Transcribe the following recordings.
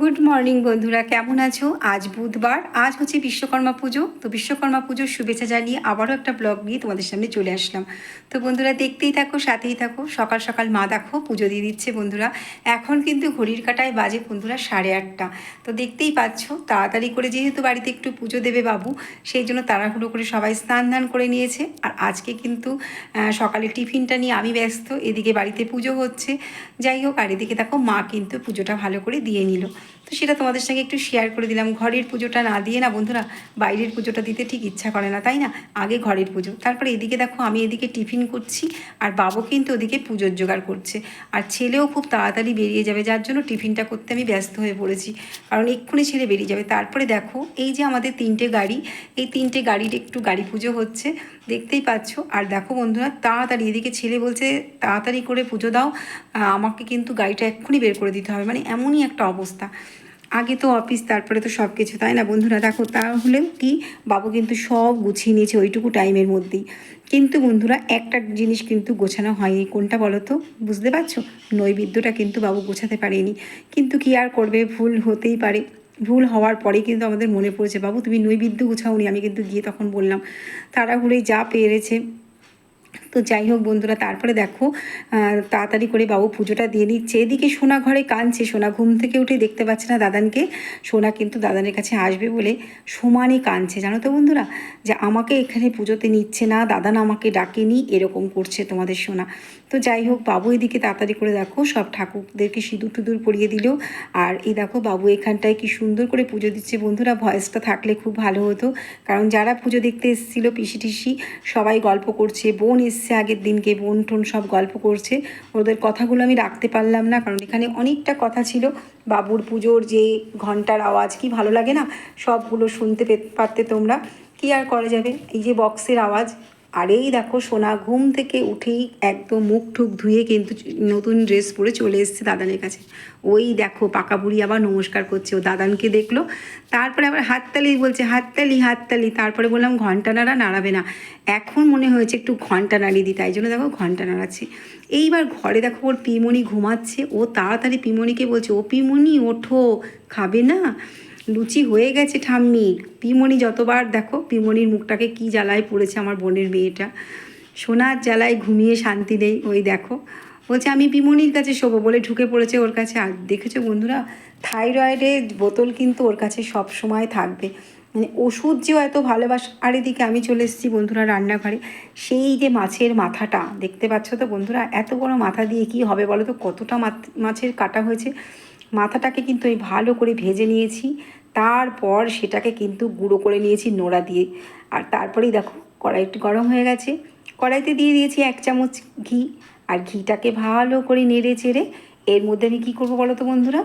Good morning বন্ধুরা। কেমন আছো? আজ বুধবার। আজ হচ্ছে বিশ্বকর্মা পুজো। তো বিশ্বকর্মা পুজোর শুভেচ্ছা জানিয়ে আবারও একটা ব্লগ নিয়ে তোমাদের সামনে চলে আসলাম। তো বন্ধুরা, দেখতেই থাকো, সাথেই থাকো। সকাল সকাল মা দেখো, পুজো দিয়ে দিচ্ছে বন্ধুরা। এখন কিন্তু ঘড়ির কাটায় বাজে বন্ধুরা সাড়ে আটটা। তো দেখতেই পাচ্ছ, তাড়াতাড়ি করে যেহেতু বাড়িতে একটু পুজো দেবে বাবু, সেই জন্য তাড়াহুড়ো করে সবাই স্নান ধান করে নিয়েছে। আর আজকে কিন্তু সকালে টিফিনটা নিয়ে আমি ব্যস্ত। এদিকে বাড়িতে পুজো হচ্ছে। যাই হোক, আর এদিকে দেখো মা কিন্তু পুজোটা ভালো করে দিয়ে নিল। তো সেটা তোমাদের সঙ্গে একটু শেয়ার করে দিলাম। ঘরের পুজোটা না দিয়ে না বন্ধুরা, বাইরের পুজোটা দিতে ঠিক ইচ্ছা করে না, তাই না? আগে ঘরের পুজো। তারপরে এদিকে দেখো, আমি এদিকে টিফিন করছি আর বাবু কিন্তু ওদিকে পুজোর জোগাড় করছে। আর ছেলেও খুব তাড়াতাড়ি বেরিয়ে যাবে, যার জন্য টিফিনটা করতে আমি ব্যস্ত হয়ে পড়েছি। কারণ এক্ষুনি ছেলে বেরিয়ে যাবে। তারপরে দেখো, এই যে আমাদের তিনটে গাড়ি, এই তিনটে গাড়ির একটু গাড়ি পুজো হচ্ছে। দেখতেই পাচ্ছ। আর দেখো বন্ধুরা, তাড়াতাড়ি এদিকে ছেলে বলছে, তাড়াতাড়ি করে পুজো দাও। আমাকে কিন্তু গাড়িটা এক্ষুনি বের করে দিতে হবে। মানে এমনই একটা অবস্থা। আগে তো অফিস, তারপরে তো সব কিছু তাই না বন্ধুরা? দেখো তাহলেও কি? বাবু কিন্তু সব গুছিয়ে নিয়েছে ওইটুকু টাইমের মধ্যেই। কিন্তু বন্ধুরা, একটা জিনিস কিন্তু গোছানো হয়নি। কোনটা বলো তো? বুঝতে পারছ? নৈবেদ্যটা কিন্তু বাবু গোছাতে পারেনি। কিন্তু কি আর করবে? ভুল হতেই পারে। ভুল হওয়ার পরে কিন্তু আমাদের মনে পড়েছে, বাবু, তুমি নৈবেদ্য গুছাওনি। আমি কিন্তু গিয়ে তখন বললাম তাড়াহুড়োই যা পেরেছে তো যাই হোক বন্ধুরা, তারপরে দেখো তাড়াতাড়ি করে বাবু পুজোটা দিয়ে নিচ্ছে। এদিকে সোনা ঘরে কাঁদছে, সোনা ঘুম থেকে উঠে দেখতে পাচ্ছে না দাদানকে। সোনা কিন্তু দাদানের কাছে আসবে বলে সমানই কাঁদছে। জানো তো বন্ধুরা, যে আমাকে এখানে পুজোতে নিচ্ছে না, দাদান আমাকে ডাকেনি, এরকম করছে তোমাদের সোনা। তো যাই হোক, বাবু এদিকে তাড়াতাড়ি করে দেখো, সব ঠাকুরদেরকে সিঁদুর টুদুর পরিয়ে দিল। আর এই দেখো, বাবু এখানটায় কি সুন্দর করে পুজো দিচ্ছে। বন্ধুরা, ভয়েসটা থাকলে খুব ভালো হতো। কারণ যারা পুজো দেখতে এসেছিল পিসি টিসি, সবাই গল্প করছে, বোন এসছে। আগের দিনকে বোন টোন সব গল্প করছে। ওদের কথাগুলো আমি রাখতে পারলাম না, কারণ এখানে অনেকটা কথা ছিল। বাবুর পুজোর যে ঘণ্টার আওয়াজ, কি ভালো লাগে না? সবগুলো শুনতে পারতে তোমরা। কি আর করা যাবে? এই যে বক্সের আওয়াজ আর এই দেখো সোনা ঘুম থেকে উঠেই একদম মুখ ঠুক ধুয়ে কিন্তু নতুন ড্রেস পরে চলে এসছে দাদানের কাছে। ওই দেখো পাকা বুড়ি আবার নমস্কার করছে। ও দাদানকে দেখল, তারপরে আবার হাততালি বলছে, হাততালি হাততালি। তারপরে বললাম ঘণ্টা নাড়া নাড়াবে না। এখন মনে হয়েছে একটু ঘণ্টা নাড়িয়ে দিই, তাই জন্য দেখো ঘণ্টা নাড়াচ্ছে। এইবার ঘরে দেখো ওর পিমনি ঘুমাচ্ছে। ও তাড়াতাড়ি পিমনিকে বলছে, ও পিমনি, ওঠো। খাবে না? লুচি হয়ে গেছে ঠাম্মির পিমনি যতবার দেখো, পিমনির মুখটাকে কি জ্বালায় পড়েছে আমার বোনের মেয়েটা। সোনার জ্বালায় ঘুমিয়ে শান্তি নেই, ওই দেখো। বলছে, আমি পিমনির কাছে শোবো বলে ঢুকে পড়েছে ওর কাছে। আর দেখেছ বন্ধুরা, থাইরয়েডের বোতল কিন্তু ওর কাছে সব সময় থাকবে। মানে ওষুধ যে এত ভালোবাসা, আর এদিকে আমি চলে এসেছি বন্ধুরা রান্নাঘরে। সেই যে মাছের মাথাটা, দেখতে পাচ্ছ তো বন্ধুরা, এত বড় মাথা দিয়ে কি হবে বলো তো? কতটা মাছের কাটা হয়েছে। মাথাটাকে কিন্তু আমি ভালো করে ভেজে নিয়েছি। তারপর সেটাকে কিন্তু গুঁড়ো করে নিয়েছি নোড়া দিয়ে। আর তারপরেই দেখো কড়াইটি গরম হয়ে গেছে। কড়াইতে দিয়ে দিয়েছি এক চামচ ঘি। আর ঘিটাকে ভালো করে নেড়ে চেড়ে এর মধ্যে আমি কী করব বলো তো বন্ধুরা?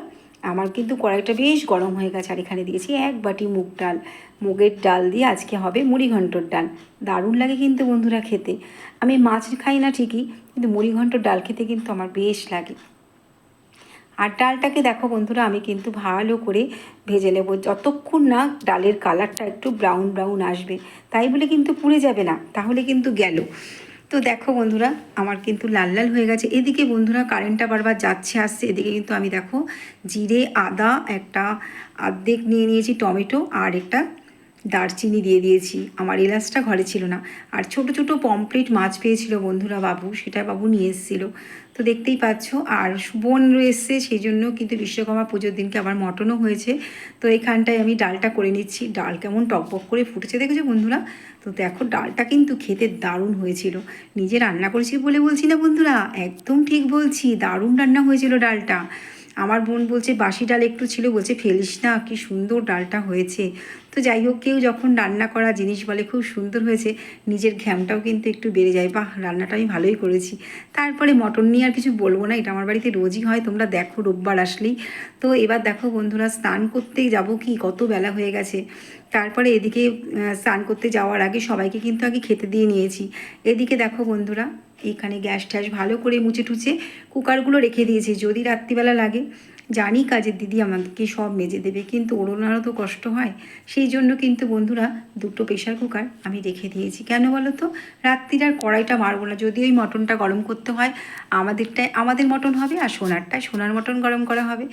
আমার কিন্তু কড়াইটা বেশ গরম হয়ে গেছে। আর এখানে দিয়েছি এক বাটি মুগ ডাল। মুগের ডাল দিয়ে আজকে হবে মুড়ি ঘন্টর ডাল। দারুণ লাগে কিন্তু বন্ধুরা খেতে। আমি মাছ খাই না ঠিকই, কিন্তু মুড়ি ঘন্টর ডাল খেতে কিন্তু আমার বেশ লাগে। আর ডালটাকে দেখো বন্ধুরা, আমি কিন্তু ভালো করে ভেজে নেব। যতক্ষণ না ডালের কালারটা একটু ব্রাউন ব্রাউন আসবে, তাই বলে কিন্তু পুড়ে যাবে না, তাহলে কিন্তু গেল। তো দেখো বন্ধুরা, আমার কিন্তু লাল লাল হয়ে গেছে। এদিকে বন্ধুরা কারেন্টটা বারবার যাচ্ছে, আসছে। এদিকে কিন্তু আমি দেখো, জিরে, আদা একটা আর্ধেক নিয়ে নিয়েছি, টমেটো আর একটা দারচিনি দিয়ে দিয়েছি। আমার এলাচটা ঘরে ছিল না। আর ছোট ছোট পমপ্লেট মাছ পেয়েছিল বন্ধুরা বাবু, সেটা বাবু নিয়ে এসেছিল। তো দেখতেই পাচ্ছ। আর বোন রয়েছে সেই জন্য কিন্তু বিশ্বকর্মা পুজোর দিনকে আবার মটনও হয়েছে। তো এইখানটায় আমি ডালটা করে নিচ্ছি। ডাল কেমন টকবক করে ফুটেছে দেখেছ বন্ধুরা? তো দেখো, ডালটা কিন্তু খেতে দারুণ হয়েছিল। নিজে রান্না করেছি বলে বলছি না বন্ধুরা? একদম ঠিক বলছি, দারুণ রান্না হয়েছিল ডালটা। আমার বোন বলছে, বাসি ডাল একটু ছিল। বলছে, ফেলিস না, কি সুন্দর ডালটা হয়েছে। তো যাই হোক, কেউ যখন রান্না করা জিনিস বলে, খুব সুন্দর হয়েছে। নিজের ঘ্যামটাও কিন্তু একটু বেড়ে যায়। বাহ, রান্নাটা আমি ভালোই করেছি। তারপরে মটন নিয়ে আর কিছু বলব না, এটা আমার বাড়িতে রোজই হয়, তোমরা দেখো রোববার আসলেই। তো এবার দেখো বন্ধুরা, স্নান করতেই যাব কি? কত বেলা হয়ে গেছে। তারপরে এদিকে স্নান করতে যাওয়ার আগে সবাইকে কিন্তু আগে খেতে দিয়ে নিয়েছি। এদিকে দেখো বন্ধুরা, এখানে গ্যাস ট্যাস ভালো করে মুছে টুছে কুকারগুলো রেখে দিয়েছি, যদি রাত্রিবেলা লাগে। জানি কাজের দিদি আমাদেরকে সব মেজে দেবে, কিন্তু ওড়নারও তো কষ্ট হয়। সেই জন্য কিন্তু বন্ধুরা দুটো প্রেশার কুকার আমি রেখে দিয়েছি। কেন বলো তো? রাত্রির আর কড়াইটা মারবো না। যদি ওই মটনটা গরম করতে হয়, আমাদেরটায়, আমাদের মটন হবে আর সোনারটায় সোনার মটন গরম করা হবে।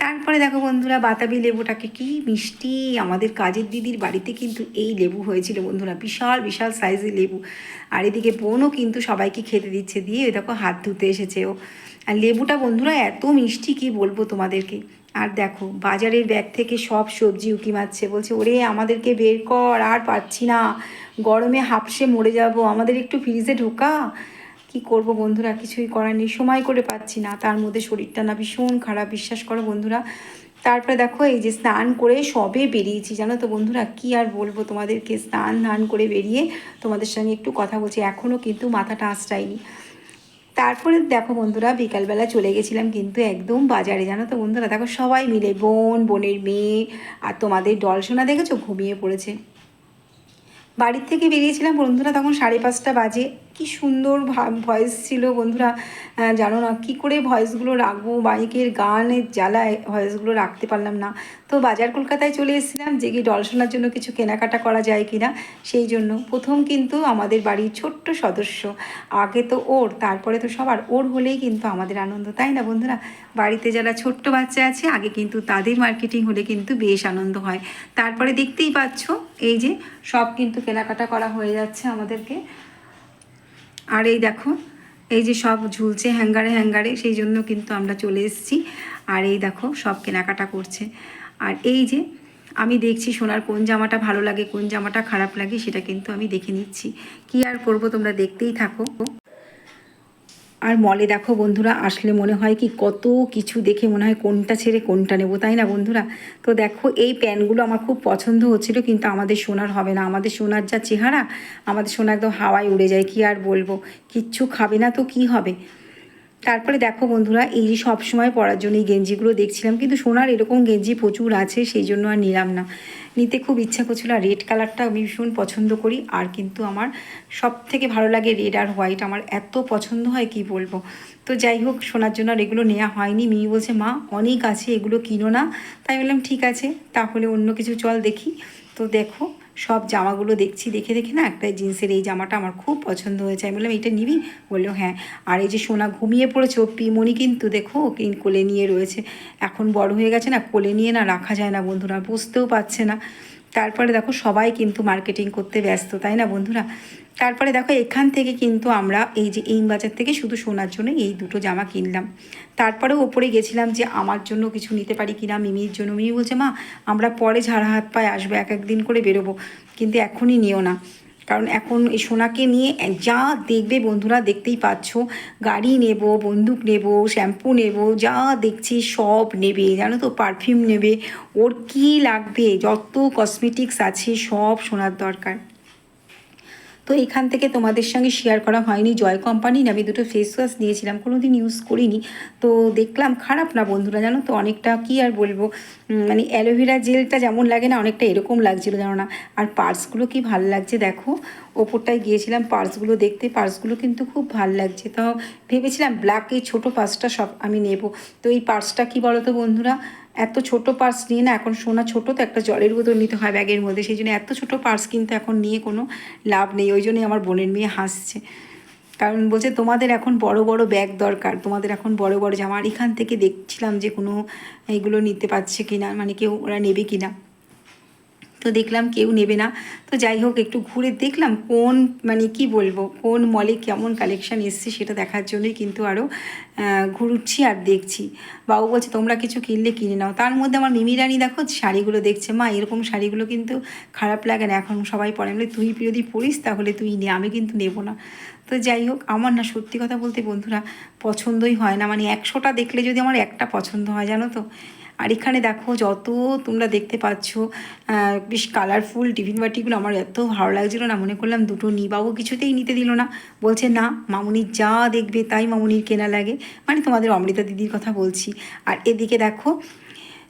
তারপরে দেখো বন্ধুরা, বাতাবি লেবুটাকে কি মিষ্টি। আমাদের কাজের দিদির বাড়িতে কিন্তু এই লেবু হয়েছিল বন্ধুরা, বিশাল বিশাল সাইজের লেবু। আর এদিকে বোনও কিন্তু সবাইকে খেতে দিচ্ছে, দিয়ে দেখো হাত ধুতে এসেছে ও। আর লেবুটা বন্ধুরা এত মিষ্টি, কি বলব তোমাদেরকে? আর দেখো, বাজারের ব্যাগ থেকে সব সবজি উকি মারছে। বলছে, ওরে, আমাদেরকে বের কর, আর পাচ্ছি না। গরমে হাফসে মরে যাব। আমাদের একটু ফ্রিজে ঢোকা। কি করব বন্ধুরা? কিছুই করার নেই। সময় করে পাচ্ছি না। তার মধ্যে শরীরটা না ভীষণ খারাপ। বিশ্বাস করো বন্ধুরা। তারপরে দেখো, এই যে স্নান করে সবে বেরিয়েছি। জানো তো বন্ধুরা, কি আর বলব তোমাদেরকে? স্নান ধান করে বেরিয়ে তোমাদের সঙ্গে একটু কথা বলছি। এখনও কিন্তু মাথাটা আঁচড়ায়নি। তারপরে দেখো বন্ধুরা, বিকালবেলা চলে গেছিলাম কিন্তু একদম বাজারে, জানো তো বন্ধুরা? দেখো সবাই মিলে, বোন, বোনের মেয়ে আর তোমাদের ডলসোনা দেখেছ? ঘুমিয়ে পড়েছে। বাড়ির থেকে বেরিয়েছিলাম বন্ধুরা তখন সাড়ে পাঁচটা বাজে। কি সুন্দর ভয়েস ছিল বন্ধুরা। জানো না কি করে ভয়েসগুলো রাখব? বাইকের গানের জ্বালায় ভয়েসগুলো রাখতে পারলাম না। তো বাজার কলকাতায় চলে এসেছিলাম, যে কি ডল শোনার জন্য কিছু কেনাকাটা করা যায় কি না সেই জন্য। প্রথম কিন্তু আমাদের বাড়ির ছোট্ট সদস্য। আগে তো ওর, তারপরে তো সবার। ওর হলেই কিন্তু আমাদের আনন্দ, তাই না বন্ধুরা? বাড়িতে যারা ছোট্ট বাচ্চা আছে, আগে কিন্তু তাদের মার্কেটিং হলে কিন্তু বেশ আনন্দ হয়। তারপরে দেখতেই পাচ্ছ, এই যে সব কিন্তু কেনাকাটা করা হয়ে যাচ্ছে আমাদেরকে। আর এই দেখো, এই যে সব ঝুলছে হ্যাঙ্গারে হ্যাঙ্গারে, সেই জন্য কিন্তু আমরা চলে এসেছি। আর এই দেখো, সব কেনাকাটা করছে। আর এই যে আমি দেখছি সোনার কোন জামাটা ভালো লাগে, কোন জামাটা খারাপ লাগে, সেটা কিন্তু আমি দেখে নিচ্ছি। কি আর করব তোমরা দেখতেই থাকো। আর মলে দেখো বন্ধুরা, আসলে মনে হয় কি কত কিছু দেখে মনে হয় কোনটা ছেড়ে কোনটা নেব, তাই না বন্ধুরা? তো দেখো, এই প্যান্টগুলো আমার খুব পছন্দ হচ্ছিল, কিন্তু আমাদের সোনার হবে না। আমাদের সোনার যা চেহারা, আমাদের সোনা একদম হাওয়ায় উড়ে যায়, কি আর বলব? কিচ্ছু খাবে না তো কি হবে? তারপরে দেখো বন্ধুরা, এই যে সবসময় পরার জন্য এই গেঞ্জিগুলো দেখছিলাম, কিন্তু সোনার এরকম গেঞ্জি প্রচুর আছে, সেই জন্য আর নিলাম না। নিতে খুব ইচ্ছা করছিল, আর রেড কালারটা আমি ভীষণ পছন্দ করি, আর কিন্তু আমার সব থেকে ভালো লাগে রেড আর হোয়াইট আমার এত পছন্দ হয়, কি বলব? তো যাই হোক, সোনার জন্য আর এগুলো নেওয়া হয়নি। মিমি বলছে, মা, অনেক আছে, এগুলো কিনো না। তাই বললাম, ঠিক আছে, তাহলে অন্য কিছু চল দেখি। তো দেখো সব জামাগুলো দেখছি, দেখে দেখে না একটা জিন্সের এই জামাটা আমার খুব পছন্দ হয়েছে। আমি বললাম এটা নিবি? বলল হ্যাঁ। আর এই যে সোনা ঘুমিয়ে পড়েছে, ও পিমনি কিন্তু দেখো ওকে কোলে নিয়ে রয়েছে। এখন বড় হয়ে গেছে না, কোলে নিয়ে না রাখা যায় না বন্ধুরা, বুঝতেও পারছে না। তারপরে দেখো সবাই কিন্তু মার্কেটিং করতে ব্যস্ত, তাই না বন্ধুরা? তারপরে দেখো এখান থেকে কিন্তু আমরা এই যে এই বাজার থেকে শুধু সোনার জন্য এই দুটো জামা কিনলাম। তারপরেও ওপরে গেছিলাম যে আমার জন্য কিছু নিতে পারি কিনা, মিমির জন্য। মিমি বলছে, মা, আমরা পরে ঝাড়া হাত পায়ে আসব এক একদিন করে বেরোবো। কিন্তু এখনই নিও না। কারণ এখন এই সোনাকে নিয়ে যা দেখবে বন্ধুরা, দেখতেই পাচ্ছ। গাড়ি নেব, বন্দুক নেব, শ্যাম্পু নেব, যা দেখছি সব নেবে, জানো তো পারফিউম নেবে। ওর কি লাগবে? যত কসমেটিক্স আছে সব সোনার দরকার। তো এখান থেকে তোমাদের সঙ্গে শেয়ার করা হয়নি। জয় কোম্পানির আমি দুটো ফেস ওয়াশ নিয়েছিলাম কোনো দিন ইউজ করিনি। তো দেখলাম খারাপ না বন্ধুরা, জানো তো? অনেকটা কি আর বলব? মানে অ্যালোভেরা জেলটা যেমন লাগে না, অনেকটা এরকম লাগছিল, জানো না? আর পার্সগুলো কি ভালো লাগছে দেখো? ওপরটায় গিয়েছিলাম পার্সগুলো দেখতে পার্সগুলো কিন্তু খুব ভালো লাগছে। তো ভেবেছিলাম ব্ল্যাক এই ছোটো পার্সটা সব আমি নেব। তো এই পার্সটা কি বলো তো বন্ধুরা? এত ছোট পার্স নিয়ে না, এখন সোনা ছোট তো একটা জলের বোতল নিতে হয় ব্যাগের মধ্যে, সেই জন্য এত ছোট পার্স কিন্তু এখন নিয়ে কোনো লাভ নেই, ওই জন্যই আমার বোনের মেয়ে হাসছে। কারণ বলছে, তোমাদের এখন বড় বড় ব্যাগ দরকার, তোমাদের এখন বড় বড় জামা এখান থেকে দেখছিলাম যে কোনো এগুলো নিতে পারছে কিনা মানে কেউ ওরা নেবে কিনা। তো দেখলাম কেউ নেবে না। তো যাই হোক, একটু ঘুরে দেখলাম কোন মানে কি বলব, কোন মলে কেমন কালেকশন এসছে সেটা দেখার জন্যই কিন্তু আরও ঘুরুচ্ছি আর দেখছি। বাবু বলছে, তোমরা কিছু কিনলে কিনে নাও। তার মধ্যে আমার মিমি রানী দেখো, শাড়িগুলো দেখছে। মা, এরকম শাড়িগুলো কিন্তু খারাপ লাগে না। এখন সবাই পরে বলে, তুই যদি পড়িস তাহলে তুই নে, আমি কিন্তু নেব না। তো যাই হোক, আমার না সত্যি কথা বলতে বন্ধুরা পছন্দই হয় না। মানে একশোটা দেখলে যদি আমার একটা পছন্দ হয়, জানো তো? আর এখানে দেখো, যত তোমরা দেখতে পাচ্ছ বেশ কালারফুল টিফিন বাটিগুলো আমার এত ভালো লাগছিল না, মনে করলাম দুটো নিবাবো বাবু কিছুতেই নিতে দিল না। বলছে, না মামুনির যা দেখবে তাই মামুনির কেনা লাগে। মানে তোমাদের অমৃতা দিদির কথা বলছি। আর এদিকে দেখো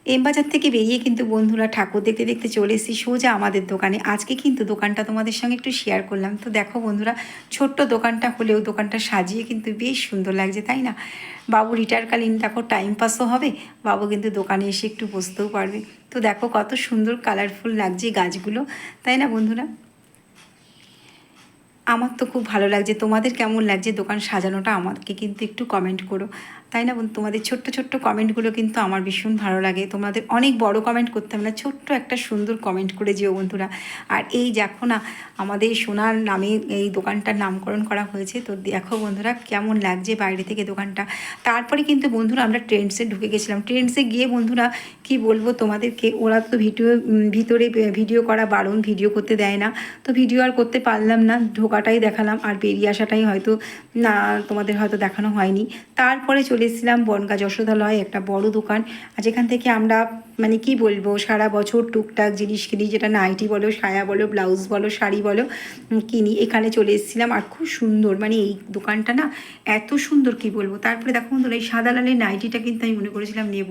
এম বাজার থেকে বেরিয়ে কিন্তু বন্ধুরা ঠাকুর দেখতে দেখতে চলে এসেছি। সোজা আমাদের দোকানে। আজকে কিন্তু দোকানটা তোমাদের সঙ্গে একটু শেয়ার করলাম। তো দেখো বন্ধুরা, ছোট্ট দোকানটা হলেও দোকানটা সাজিয়ে কিন্তু বেশ সুন্দর লাগছে, তাই না? বাবু রিটায়ারকালীন দেখো টাইম পাসও হবে। বাবু কিন্তু দোকানে এসে একটু বসতেও পারবে। তো দেখো কত সুন্দর কালারফুল লাগছে গাছগুলো, তাই না বন্ধুরা? আমার তো খুব ভালো লাগছে। তোমাদের কেমন লাগছে দোকান সাজানোটা আমাকে কিন্তু একটু কমেন্ট করো। তাই না বন্ধু? তোমাদের ছোট্ট ছোট্ট কমেন্টগুলো কিন্তু আমার ভীষণ ভালো লাগে। তোমাদের অনেক বড় কমেন্ট করতে হবে না, ছোট্ট একটা সুন্দর কমেন্ট করে যেও বন্ধুরা। আর এই দেখো না, আমাদের সোনার নামে এই দোকানটার নামকরণ করা হয়েছে। তো দেখো বন্ধুরা, কেমন লাগছে বাইরে থেকে দোকানটা। তারপরে কিন্তু বন্ধুরা আমরা ট্রেন্ডসে ঢুকে গেছিলাম। ট্রেন্ডসে গিয়ে বন্ধুরা, কি বলব তোমাদেরকে? ওরা তো ভিডিও ভিতরে ভিডিও করা বারণ ভিডিও করতে দেয় না। তো ভিডিও আর করতে পারলাম না, ঢোকাটাই দেখালাম। আর বেরিয়ে আসাটাই হয়তো, না, তোমাদের হয়তো দেখানো হয়নি। তারপরে চলে এসেছিলাম বনগা যশোদালয় একটা বড় দোকান। আর যেখান থেকে আমরা মানে কি বলব, সারা বছর টুকটাক জিনিস কিনি, যেটা নাইটি বলো, সায়া বলো, ব্লাউজ বলো, শাড়ি বলো কিনি। এখানে চলে এসেছিলাম আর খুব সুন্দর মানে এই দোকানটা না এত সুন্দর কি বলব? তারপরে দেখো বন্ধুরা, এই সাদা লালের নাইটিটা কিন্তু আমি মনে করেছিলাম নেব।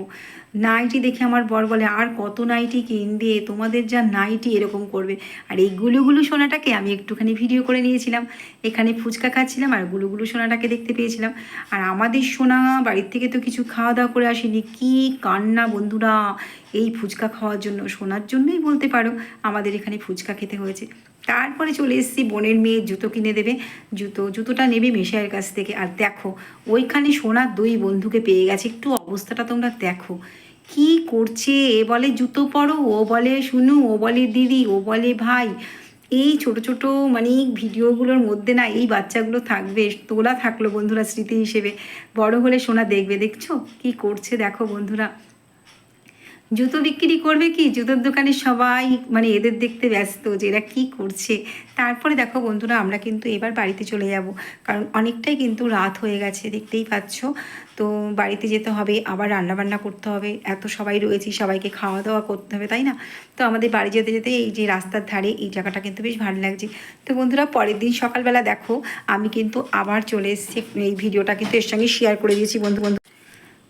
নাইটি দেখে আমার বর বলে, আর কত নাইটি কিনবে? তোমাদের যা নাইটি এরকম করবে। আর এই গুলুগুলু সোনাটাকে আমি একটুখানি ভিডিও করে নিয়েছিলাম। এখানে ফুচকা খাচ্ছিলাম আর গুলুগুলু সোনাটাকে দেখতে পেয়েছিলাম। আর আমাদের সোনা, বাড়ির থেকে তো কিছু খাওয়া দাওয়া করে আসেনি। কি কান্না বন্ধুরা! এই ফুচকা খাওয়ার জন্য সোনার জন্যই বলতে পারো আমাদের এখানে ফুচকা খেতে হয়েছে। তারপরে চলে এসেছি বোনের মেয়ে জুতো কিনে দেবে। জুতো, জুতোটা নেবে মেশাইয়ের কাছ থেকে। আর দেখো, ওইখানে সোনার দুই বন্ধুকে পেয়ে গেছে। একটু অবস্থাটা তোমরা দেখো। কি করছে? এ বলে, জুতো পরো। ও বলে, শুনু। ও বলে, দিদি। ও বলে, ভাই, এই ছোট ছোট মানে ভিডিওগুলোর মধ্যে না এই বাচ্চাগুলো থাকবে, তোলা থাকল বন্ধুরা স্মৃতি হিসেবে। বড় হলে সোনা দেখবে, দেখছ? কি করছে দেখো বন্ধুরা। জুতো বিক্রি করবে কি? জুতোর দোকানে সবাই মানে এদের দেখতে ব্যস্ত যে এরা কী করছে। তারপরে দেখো বন্ধুরা, আমরা কিন্তু এবার বাড়িতে চলে যাব। কারণ অনেকটাই কিন্তু রাত হয়ে গেছে, দেখতেই পাচ্ছ। তো বাড়িতে যেতে হবে, আবার রান্নাবান্না করতে হবে। এত সবাই রয়েছি, সবাইকে খাওয়া দাওয়া করতে হবে, তাই না? তো আমাদের বাড়ি যেতে যেতে এই যে রাস্তার ধারে এই জায়গাটা কিন্তু বেশ ভালো লাগছে। তো বন্ধুরা, পরের দিন সকালবেলা দেখো, আমি কিন্তু আবার চলে এসেছি। এই ভিডিওটা কিন্তু এর সঙ্গে শেয়ার করে দিয়েছি বন্ধু বন্ধু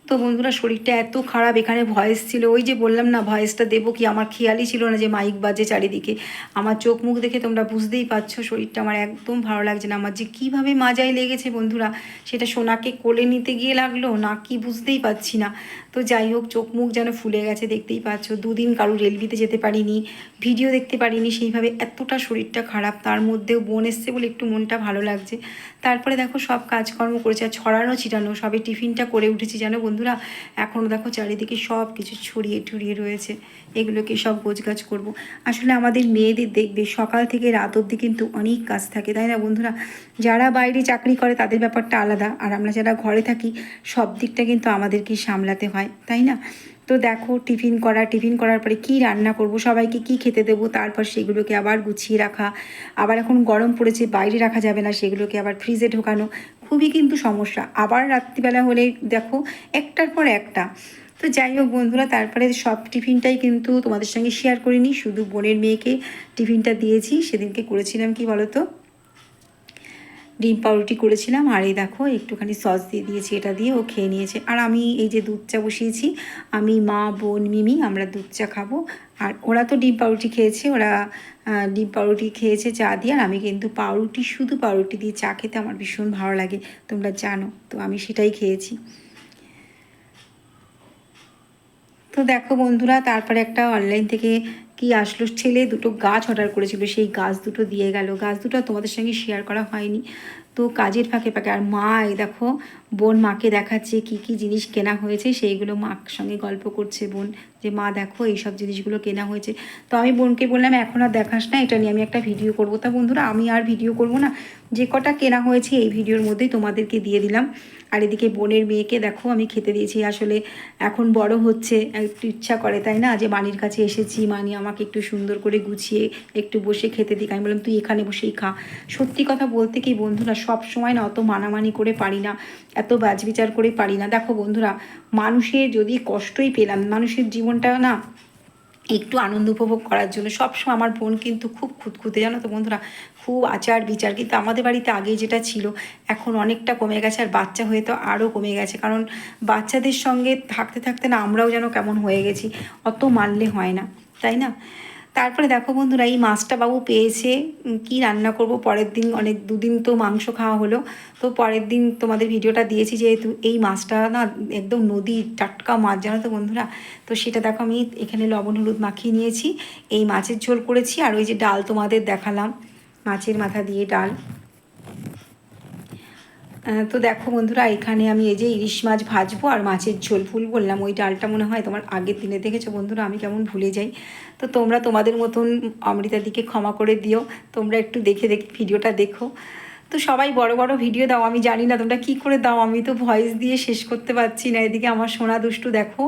তো বন্ধুরা শরীরটা এত খারাপ, এখানে ভয়েস ছিল। ওই যে বললাম না ভয়েসটা দেবো কি? আমার খেয়ালই ছিল না যে মাইক বাজে চারিদিকে। আমার চোখ মুখ দেখে তোমরা বুঝতেই পারছ, শরীরটা আমার একদম ভালো লাগছে না। আমার যে কীভাবে মাজায় লেগেছে বন্ধুরা, সেটা সোনাকে কোলে নিতে গিয়ে লাগল, না কি বুঝতেই পারছি না। তো যাই হোক, চোখ মুখ যেন ফুলে গেছে, দেখতেই পাচ্ছ। দুদিন কারও রেলভিতে যেতে পারিনি, ভিডিও দেখতে পারিনি, সেইভাবে এতটা শরীরটা খারাপ। তার মধ্যেও বোন এসছে বলে একটু মনটা ভালো লাগছে। তারপরে দেখো, সব কাজকর্ম করেছে, আর ছড়ানো ছিটানো, সবে টিফিনটা করে উঠেছি যেন বন্ধুরা? এখনও দেখো চারিদিকে সব কিছু ছড়িয়ে টুড়িয়ে রয়েছে। এগুলোকে সব গোছগাছ করব। আসলে আমাদের মেয়েদের দেখবে সকাল থেকে রাত অবধি কিন্তু অনেক কাজ থাকে, তাই না বন্ধুরা? যারা বাইরে চাকরি করে তাদের ব্যাপারটা আলাদা, আর আমরা যারা ঘরে থাকি সব দিকটা কিন্তু আমাদেরকে সামলাতে হয়, তাই না? তো দেখো টিফিন করা, টিফিন করার পরে কি রান্না করব, সবাইকে কি খেতে দেবো, তারপর সেগুলোকে আবার গুছিয়ে রাখা। আবার এখন গরম পড়েছে, বাইরে রাখা যাবে না, সেগুলোকে আবার ফ্রিজে ঢোকানো। খুবই কিন্তু সমস্যা। আবার রাত্রিবেলা হলে দেখো একটার পর একটা তো যাই হোক বন্ধুরা, তারপরে সব টিফিনটাই কিন্তু তোমাদের সঙ্গে শেয়ার করিনি, শুধু বোনের মেয়েকে টিফিনটা দিয়েছি, সেদিনকে করেছিলাম কি বলো তো ডিম পাউরুটি করেছিলাম, আর এই দেখো একটুখানি সস দিয়ে দিয়েছি, এটা দিয়ে ও খেয়ে নিয়েছে। আর আমি এই যে দুধ চা বসিয়েছি, আমি মা, বোন, মিমি আমরা দুধ চা খাব। আর ওরা তো ডিম পাউরুটি খেয়েছে, ওরা ডিম পাউরুটি খেয়েছে চা দিয়ে, আর আমি কিন্তু পাউরুটি, শুধু পাউরুটি দিয়ে চা খেতে আমার ভীষণ ভালো লাগে, তোমরা জানো, তো আমি সেটাই খেয়েছি। তো দেখো বন্ধুরা, তারপরে একটা অনলাইন থেকে কি আসলো? ছেলে দুটো গাছ অর্ডার করেছিল, সেই গাছ দুটো দিয়ে গেল। গাছ দুটো তোমাদের সঙ্গে শেয়ার করা হয়নি। তো কাজের ফাঁকে ফাঁকে। আর মা, এই দেখো, বোন মাকে দেখাচ্ছে কি কি জিনিস কেনা হয়েছে, সেইগুলো মার সঙ্গে গল্প করছে বোন, যে মা, দেখো, এইসব জিনিসগুলো কেনা হয়েছে। তো আমি বোনকে বললাম, এখন আর দেখাস না, এটা নিয়ে আমি একটা ভিডিও করব। তা বন্ধুরা, আমি আর ভিডিও করব না, যে কটা কেনা হয়েছে এই ভিডিওর মধ্যেই তোমাদেরকে দিয়ে দিলাম। আর এদিকে বোনের মেয়েকে দেখো, আমি খেতে দিয়েছি, আসলে এখন বড় হচ্ছে, একটু ইচ্ছা করে, তাই না? যে মানির কাছে এসেছি, মানি আমাকে একটু সুন্দর করে গুছিয়ে একটু বসে খেতে দিক। আমি বললাম, তুই এখানে বসেই খা। সত্যি কথা বলতে কি বন্ধুরা সব সময় না অত মানামানি করে পারি না, এত বাজবিচার করে পারি না। দেখো বন্ধুরা, মানুষের যদি কষ্টই পেলাম, মানুষের জীবনটা না একটু আনন্দ উপভোগ করার জন্য সবসময় আমার বোন কিন্তু খুব খুঁতখুঁতে, জানো তো বন্ধুরা, খুব আচার বিচার। কিন্তু আমাদের বাড়িতে আগে যেটা ছিল, এখন অনেকটা কমে গেছে, আর বাচ্চা হয়ে তো আরও কমে গেছে। কারণ বাচ্চাদের সঙ্গে থাকতে থাকতে না আমরাও যেন কেমন হয়ে গেছি, অত মানলে হয় না, তাই না? তারপরে দেখো বন্ধুরা, এই মাছটা বাবু পেয়েছে কি রান্না করব? পরের দিন অনেক, দুদিন তো মাংস খাওয়া হলো। তো পরের দিন তোমাদের ভিডিওটা দিয়েছি যেহেতু এই মাছটা না একদম নদীর টাটকা মাছ, জানো তো বন্ধুরা? তো সেটা দেখো আমি এখানে লবণ, হলুদ মাখিয়ে নিয়েছি। এই মাছের ঝোল করেছি আর ওই যে ডাল তোমাদের দেখালাম, মাছের মাথা দিয়ে ডাল। তো দেখো বন্ধুরা, এখানে আমি এই যে ইলিশ মাছ ভাজবো আর মাছের ঝোল ফুল বললাম। ওই ডালটা মনে হয় তোমার আগের দিনে দেখেছ বন্ধুরা, আমি কেমন ভুলে যাই। তো তোমরা তোমাদের মতন অমৃতাদিকে ক্ষমা করে দিও। তোমরা একটু দেখে দেখে ভিডিওটা দেখো। তো সবাই বড় বড় ভিডিও দাও, আমি জানি না তোমরা কি করে দাও, আমি তো ভয়েস দিয়ে শেষ করতে পারছি না। এদিকে আমার সোনা দুষ্টু দেখো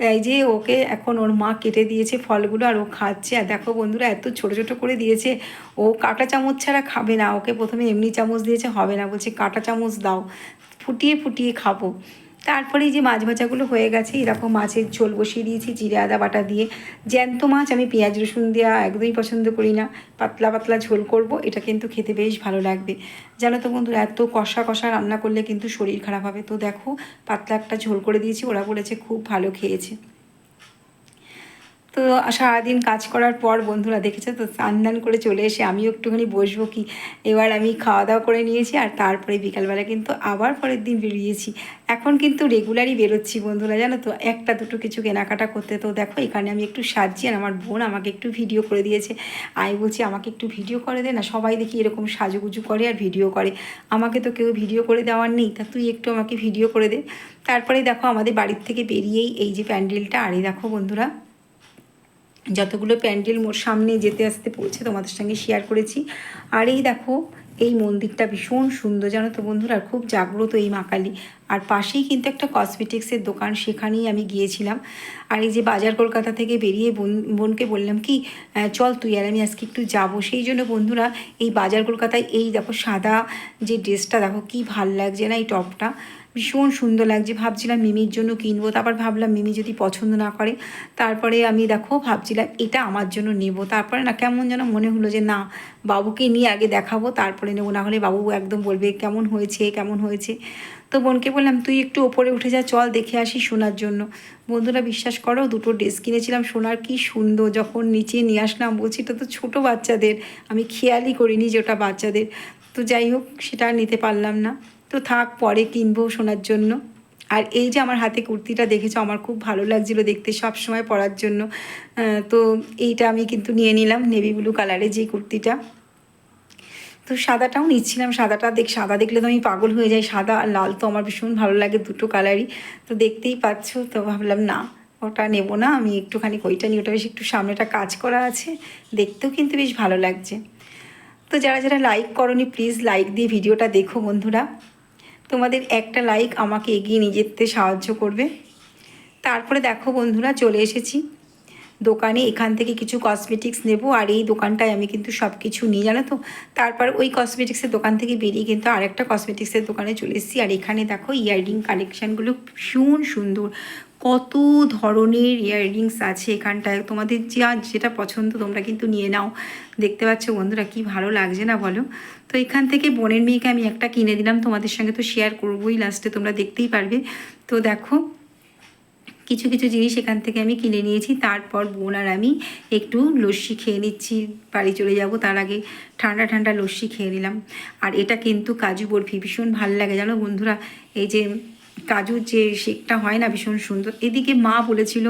এই যে ওকে এখন ওর মা কেটে দিয়েছে ফলগুলো আর ও খাচ্ছে। আর দেখো বন্ধুরা, এত ছোট ছোট করে দিয়েছে। ও কাটা চামচ ছাড়া খাবে না। ওকে প্রথমে এমনি চামচ দিয়েছে, হবে না। বলছে, কাটা চামচ দাও। ফুটিয়ে ফুটিয়ে খাব। তারপরে যে মাছ ভাজাগুলো হয়ে গেছে, এরকম মাছের ঝোল বসিয়ে দিয়েছি, জিরে, আদা বাটা দিয়ে। জ্যান্ত মাছ আমি পেঁয়াজ, রসুন দেওয়া একদমই পছন্দ করি না। পাতলা পাতলা ঝোল করব, এটা কিন্তু খেতে বেশ ভালো লাগবে। জানো তো বন্ধুরা, এত কষা কষা রান্না করলে কিন্তু শরীর খারাপ হবে। তো দেখো, পাতলা একটা ঝোল করে দিয়েছি, ওরা বলেছে খুব ভালো খেয়েছে। তো সারাদিন কাজ করার পর বন্ধুরা দেখেছে তো স্নান করে চলে এসে আমিও একটুখানি বসবো কি? এবার আমি খাওয়া দাওয়া করে নিয়েছি আর তারপরে বিকালবেলা কিন্তু আবার পরের দিন বেরিয়েছি। এখন কিন্তু রেগুলারই বেরোচ্ছি বন্ধুরা, জানো তো? একটা, দুটো কিছু কেনাকাটা করতে। তো দেখো, এখানে আমি একটু আর আমার বোন আমাকে একটু ভিডিও করে দিয়েছে। আমি বলছি, আমাকে একটু ভিডিও করে দে না, সবাই দেখি এরকম সাজুগুজু করে আর ভিডিও করে। আমাকে তো কেউ ভিডিও করে দেওয়ার নেই, তা তুই একটু আমাকে ভিডিও করে দে। তারপরে দেখো, আমাদের বাড়ির থেকে বেরিয়েই এই যে প্যান্ডেলটা, আরে দেখো বন্ধুরা যতগুলো প্যান্ডেল মোর সামনে যেতে আসতে পৌঁছে তোমাদের সঙ্গে শেয়ার করেছি। আর এই দেখো, এই মন্দিরটা ভীষণ সুন্দর, জানো তো বন্ধুরা, খুব জাগ্রত এই মা কালী। আর পাশেই কিন্তু একটা কসমেটিক্সের দোকান, সেখানেই আমি গিয়েছিলাম। আর এই যে বাজার কলকাতা থেকে বেরিয়ে বোন, বোনকে বললাম কি চল তুই আর আমি আজকে একটু যাব। সেই জন্য বন্ধুরা, এই বাজার কলকাতায় এই দেখো সাদা যে ড্রেসটা দেখো কি ভালো লাগছে না এই টপটা ভীষণ সুন্দর লাগছে। ভাবছিলাম মিমির জন্য কিনবো, তারপর ভাবলাম মিমি যদি পছন্দ না করে, তারপরে আমি দেখো ভাবছিলাম এটা আমার জন্য নেব। তারপরে না কেমন যেন মনে হলো যে না, বাবুকে নিয়ে আগে দেখাবো, তারপরে নেব। না হলে বাবু একদম বলবে, কেমন হয়েছে কেমন হয়েছে? তো বোনকে বললাম, তুই একটু ওপরে উঠে যা, চল দেখে আসি শোনার জন্য। বন্ধুরা বিশ্বাস করো, দুটো ড্রেস কিনেছিলাম, সোনার কি সুন্দর, যখন নিচে নিয়ে আসলাম, বলছি, এটা তো ছোটো বাচ্চাদের। আমি খেয়ালই করিনি যে ওটা বাচ্চাদের। তো যাই হোক, সেটা আর নিতে পারলাম না। তো থাক, পরে কিনবো শোনার জন্য। আর এই যে আমার হাতে কুর্তিটা দেখেছ, আমার খুব ভালো লাগছিল দেখতে সব সময় পরার জন্য। তো এইটা আমি কিন্তু নিয়ে নিলাম নেভি ব্লু কালারের যে কুর্তিটা। তো সাদাটাও নিচ্ছিলাম, সাদাটা দেখ, সাদা দেখলে তো আমি পাগল হয়ে যাই। সাদা আর লাল তো আমার ভীষণ ভালো লাগে দুটো কালারই। তো দেখতেই পাচ্ছ, তো ভাবলাম না, ওটা নেব না। আমি একটুখানি ওইটা নিই ওটা বেশ একটু সামনেটা কাজ করা আছে। দেখতেও কিন্তু বেশ ভালো লাগছে। তো যারা যারা লাইক করনি প্লিজ লাইক দিয়ে ভিডিওটা দেখো বন্ধুরা। তোমাদের একটা লাইক আমাকে এগিয়ে নিয়ে যেতে সাহায্য করবে। তারপরে দেখো বন্ধুরা, চলে এসেছি। দোকানে এখান থেকে কিছু কসমেটিক্স নেব, আর এই দোকানটায় আমি কিন্তু সব কিছু নিই, জানো তো? তারপর ওই কসমেটিক্সের দোকান থেকে বেরিয়ে কিন্তু আরেকটা কসমেটিক্সের দোকানে চলে এসেছি। আর এখানে দেখো ইয়াররিং কালেকশানগুলো ভীষণ সুন্দর। কত ধরনের ইয়াররিংস আছে এখানটায়? তোমাদের যা যেটা পছন্দ তোমরা কিন্তু নিয়ে নাও। দেখতে পাচ্ছ বন্ধুরা, কি ভালো লাগছে না বলো? তো এখান থেকে বোনের মেয়েকে আমি একটা কিনে দিলাম, তোমাদের সঙ্গে তো শেয়ার করবোই লাস্টে তোমরা দেখতেই পারবে। তো দেখো, কিছু কিছু জিনিস এখান থেকে আমি কিনে নিয়েছি, তারপর বোন আর আমি একটু লস্যি খেয়ে নিচ্ছি, বাড়ি চলে যাব, তার আগে ঠান্ডা ঠান্ডা লস্যি খেয়ে নিলাম। আর এটা কিন্তু কাজু বরফি, ভীষণ ভালো লাগে জানো বন্ধুরা? এই যে কাজুর যে শেকটা হয় না ভীষণ সুন্দর। এদিকে মা বলেছিল,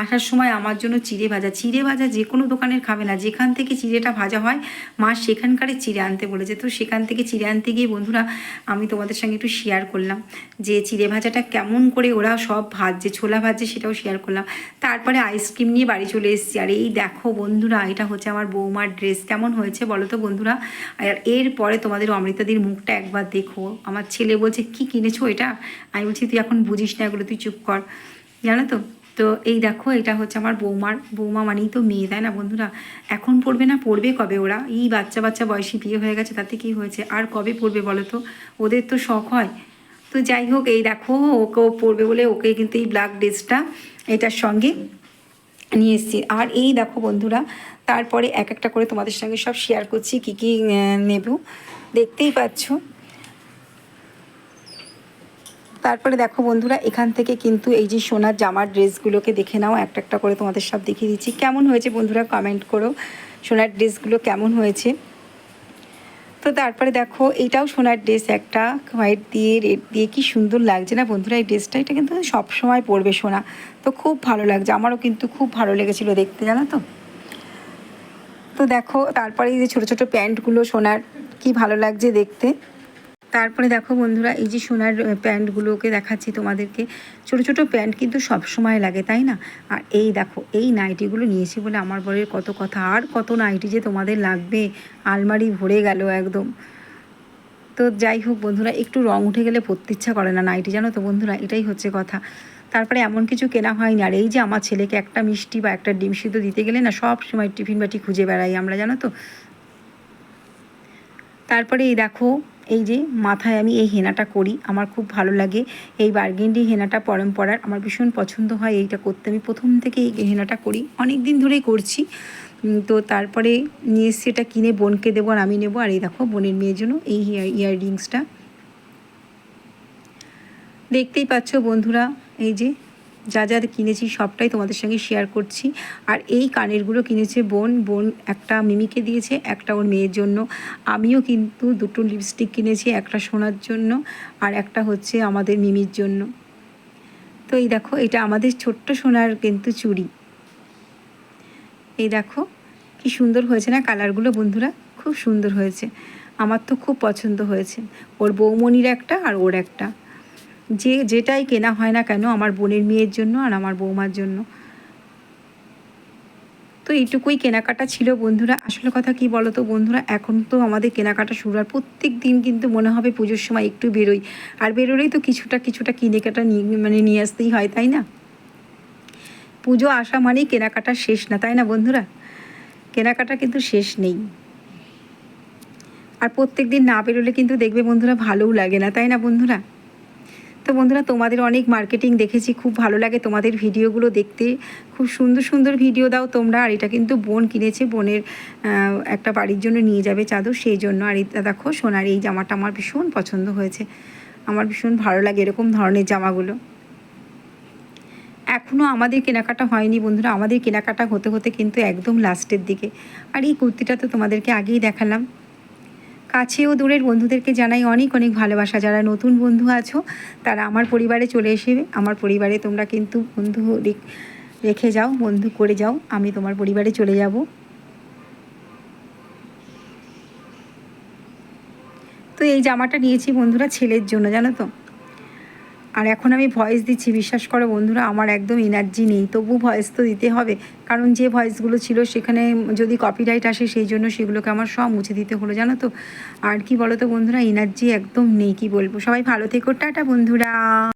আসার সময় আমার জন্য চিড়ে ভাজা। চিড়ে ভাজা যে কোনো দোকানের খাবে না। যেখান থেকে চিড়েটা ভাজা হয়, মা সেখানকারে চিড়ে আনতে বলেছে। তো সেখান থেকে চিড়ে আনতে গিয়ে বন্ধুরা, আমি তোমাদের সঙ্গে একটু শেয়ার করলাম যে চিড়ে ভাজাটা কেমন করে ওরা সব ভাজছে, ছোলা ভাজছে সেটাও শেয়ার করলাম। তারপরে আইসক্রিম নিয়ে বাড়ি চলে এসেছি। আর এই দেখো বন্ধুরা, এটা হচ্ছে আমার বৌমার ড্রেস কেমন হয়েছে বলো তো বন্ধুরা? আর এরপরে তোমাদের অমৃতাদির মুখটা একবার দেখো। আমার ছেলে বলছে, কি কিনেছো এটা? আমি বলছি, তুই এখন বুঝিস না এগুলো, তুই চুপ কর। জানো তো? তো এই দেখো, এটা হচ্ছে আমার বৌমার, বৌমা মানেই তো মেয়ে, তাই না বন্ধুরা? এখন পড়বে না, পড়বে কবে ওরা? এই বাচ্চা বাচ্চা বয়সী বিয়ে হয়ে গেছে, তাতে কি হয়েছে? আর কবে পড়বে বলো তো? ওদের তো শখ হয়। তো যাই হোক, এই দেখো ওকেও পড়বে বলে ওকে কিন্তু এই ব্ল্যাক ড্রেসটা এটার সঙ্গে নিয়ে এসেছি। আর এই দেখো বন্ধুরা, তারপরে এক একটা করে তোমাদের সঙ্গে সব শেয়ার করছি, কী কী নেব। দেখতেই পাচ্ছ? তারপরে দেখো বন্ধুরা, এখান থেকে কিন্তু এই যে সোনার জামার ড্রেসগুলোকে দেখে নাও, একটা একটা করে তোমাদের সব দেখিয়ে দিচ্ছি। কেমন হয়েছে বন্ধুরা কমেন্ট করো, সোনার ড্রেসগুলো কেমন হয়েছে? তো তারপরে দেখো, এটাও সোনার ড্রেস, একটা হোয়াইট দিয়ে রেড দিয়ে, কি সুন্দর লাগছে না বন্ধুরা এই ড্রেসটা? এটা কিন্তু সব সময় পরবে সোনা। তো খুব ভালো লাগছে, আমারও কিন্তু খুব ভালো লেগেছিলো দেখতে, জানো তো? তো দেখো, তারপরে এই যে ছোটো ছোটো প্যান্টগুলো সোনার, কি ভালো লাগছে দেখতে? তারপরে দেখো বন্ধুরা, এই যে সোনার প্যান্টগুলোকে দেখাচ্ছি তোমাদেরকে। ছোট ছোট প্যান্ট কিন্তু সব সময় লাগে, তাই না? আর এই দেখো, এই নাইটিগুলো নিয়েছি বলে আমার বরের কত কথা। আর কত নাইটি যে তোমাদের লাগবে? আলমারি ভরে গেল একদম। তো যাই হোক বন্ধুরা, একটু রং উঠে গেলে পরতে ইচ্ছা করে না নাইটি, জানো তো বন্ধুরা? এটাই হচ্ছে কথা। তারপরে এমন কিছু কেনা হয়নি। আর এই যে আমার ছেলেকে একটা মিষ্টি বা একটা ডিম সিদ্ধ দিতে গেলে না সব সময় টিফিন বাটি খুঁজে বেড়াই আমরা, জানো তো? তারপরে এই দেখো এই যে মাথায় আমি এই হেনাটা করি, আমার খুব ভালো লাগে। এই বার্গেন্ডি হেনাটা পরম্পরার, আমার ভীষণ পছন্দ হয় এইটা করতে। আমি প্রথম থেকে এই হেনাটা করি অনেক দিন ধরেই করছি। তো তারপরে নিয়ে এসে এটা কিনে, বোনকে দেবো আর আমি নেব। আর এই দেখো, বোনের মেয়ের জন্য এই ইয়ার, ইয়াররিংসটা। দেখতেই পাচ্ছ বন্ধুরা, এই যে যা যা কিনেছি সবটাই তোমাদের সঙ্গে শেয়ার করছি। আর এই কানেরগুলো কিনেছে বোন। বোন একটা মিমিকে দিয়েছে, একটা ওর মেয়ের জন্য। আমিও কিন্তু দুটো লিপস্টিক কিনেছি, একটা সোনার জন্য আর একটা হচ্ছে আমাদের মিমির জন্য। তো এই দেখো, এটা আমাদের ছোট্ট সোনার কিন্তু চুড়ি। এই দেখো, কি সুন্দর হয়েছে না কালারগুলো বন্ধুরা? খুব সুন্দর হয়েছে। আমার তো খুব পছন্দ হয়েছে। ওর বৌমণির একটা আর ওর একটা। যে যেটাই কেনা হয় না কেন আমার বোনের মেয়ের জন্য আর আমার বৌমার জন্য। তো এইটুকুই কেনাকাটা ছিল বন্ধুরা। আসলে কথা কি বলো তো বন্ধুরা, এখন তো আমাদের কেনাকাটা শুরু আর প্রত্যেক দিন কিন্তু মনে হবে পুজোর সময় একটু বেরোই। আর বেরোলেই তো কিছুটা কিছুটা কিনে কাটা নিয়ে মানে নিয়ে আসতেই হয়, তাই না? পুজো আসা মানেই কেনাকাটা শেষ না, তাই না বন্ধুরা? কেনাকাটা কিন্তু শেষ নেই। আর প্রত্যেক দিন না বেরোলে কিন্তু দেখবে বন্ধুরা ভালোও লাগে না, তাই না বন্ধুরা? তো বন্ধুরা, তোমাদের অনেক মার্কেটিং দেখেছি, খুব ভালো লাগে তোমাদের ভিডিওগুলো দেখতে। খুব সুন্দর সুন্দর ভিডিও দাও তোমরা, আর এটা কিন্তু বোন কিনেছে, বোনের একটা বাড়ির জন্য নিয়ে যাবে চাদর, সেই জন্য। আর এটা দেখো, সোনার এই জামাটা আমার ভীষণ পছন্দ হয়েছে। আমার ভীষণ ভালো লাগে এরকম ধরনের জামাগুলো। এখনও আমাদের কেনাকাটা হয়নি বন্ধুরা, আমাদের কেনাকাটা হতে হতে কিন্তু একদম লাস্টের দিকে। আর এই কুর্তিটা তো তোমাদেরকে আগেই দেখালাম। কাছে ও দূরের বন্ধুদেরকে জানাই অনেক অনেক ভালোবাসা। যারা নতুন বন্ধু আছো, তারা আমার পরিবারে চলে এসে, আমার পরিবারে তোমরা কিন্তু বন্ধু রেখে যাও, বন্ধু করে যাও, আমি তোমার পরিবারে চলে যাব। তো এই জামাটা নিয়েছি বন্ধুরা ছেলের জন্য, জানো তো? আর এখন আমি ভয়েস দিচ্ছি, বিশ্বাস করো বন্ধুরা, আমার একদম এনার্জি নেই। তবু ভয়েস তো দিতে হবে, কারণ যে ভয়েসগুলো ছিল সেখানে যদি কপিরাইট আসে সেই জন্য সেগুলোকে আমার সব মুছে দিতে হলো, জানো তো? আর কি বলো তো বন্ধুরা এনার্জি একদম নেই, কি বলব? সবাই ভালো থেকো, টাটা বন্ধুরা।